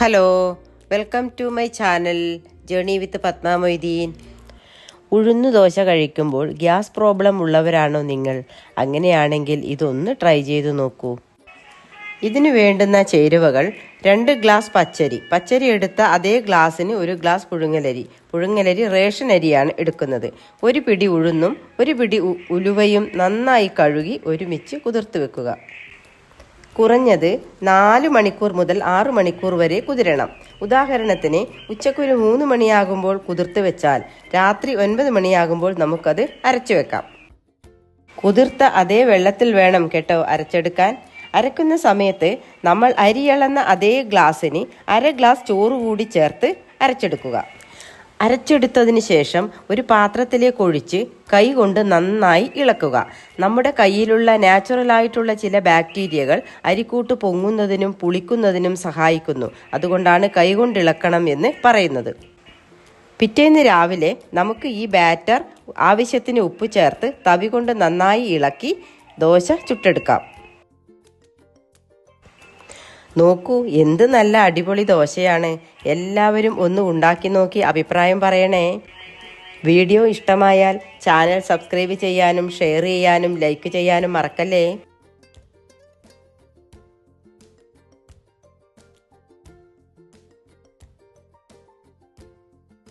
Hello welcome to my channel journey with Padma Moideen. ഉഴുന്നു dosa കഴിക്കുമ്പോൾ gas problem ഉള്ളവരാണോ നിങ്ങൾ? അങ്ങനെയാണെങ്കിൽ ഇതൊന്ന് ട്രൈ ചെയ്തു നോക്കൂ. ഇതിനു വേണ്ടുന്ന ചേരുവകൾ രണ്ട് ഗ്ലാസ് പച്ചരി. പച്ചരി എടുത്ത അതേ ഗ്ലാസ്സിന് ഒരു ഗ്ലാസ് പുഴുങ്ങലരി. പുഴുങ്ങലരി റേഷൻ അരിയാണ് എടുക്കുന്നത്. ഒരു പിടി ഉഴുന്നും ഒരു പിടി ഉലുവയും നന്നായി കഴുകി ഒരുമിച്ച് കുതിർത്ത് വെക്കുക. കുറഞ്ഞത് നാല് മണിക്കൂർ മുതൽ ആറു മണിക്കൂർ വരെ കുതിരണം. ഉദാഹരണത്തിന് ഉച്ചക്കൊരു മൂന്ന് മണിയാകുമ്പോൾ കുതിർത്ത് വെച്ചാൽ രാത്രി ഒൻപത് മണിയാകുമ്പോൾ നമുക്കത് അരച്ചു വെക്കാം. കുതിർത്ത അതേ വെള്ളത്തിൽ വേണം കേട്ടോ അരച്ചെടുക്കാൻ. അരക്കുന്ന സമയത്ത് നമ്മൾ അരിയളന്ന അതേ ഗ്ലാസ്സിന് അര ഗ്ലാസ് ചോറ് കൂടി ചേർത്ത് അരച്ചെടുക്കുക. അരച്ചെടുത്തതിന് ശേഷം ഒരു പാത്രത്തിലേക്ക് ഒഴിച്ച് കൈ കൊണ്ട് നന്നായി ഇളക്കുക. നമ്മുടെ കയ്യിലുള്ള നാച്ചുറൽ ആയിട്ടുള്ള ചില ബാക്ടീരിയകൾ അരിക്കൂട്ട് പൊങ്ങുന്നതിനും പുളിക്കുന്നതിനും സഹായിക്കുന്നു. അതുകൊണ്ടാണ് കൈ കൊണ്ട് ഇളക്കണം എന്ന് പറയുന്നത്. പിറ്റേന്ന് രാവിലെ നമുക്ക് ഈ ബാറ്റർ ആവശ്യത്തിന് ഉപ്പ് ചേർത്ത് തവി കൊണ്ട് നന്നായി ഇളക്കി ദോശ ചുട്ടെടുക്കാം. നോക്കൂ എന്ത് നല്ല അടിപൊളി ദോശയാണ്. എല്ലാവരും ഒന്ന് ഉണ്ടാക്കി നോക്കി അഭിപ്രായം പറയണേ. വീഡിയോ ഇഷ്ടമായാൽ ചാനൽ സബ്സ്ക്രൈബ് ചെയ്യാനും ഷെയർ ചെയ്യാനും ലൈക്ക് ചെയ്യാനും മറക്കല്ലേ?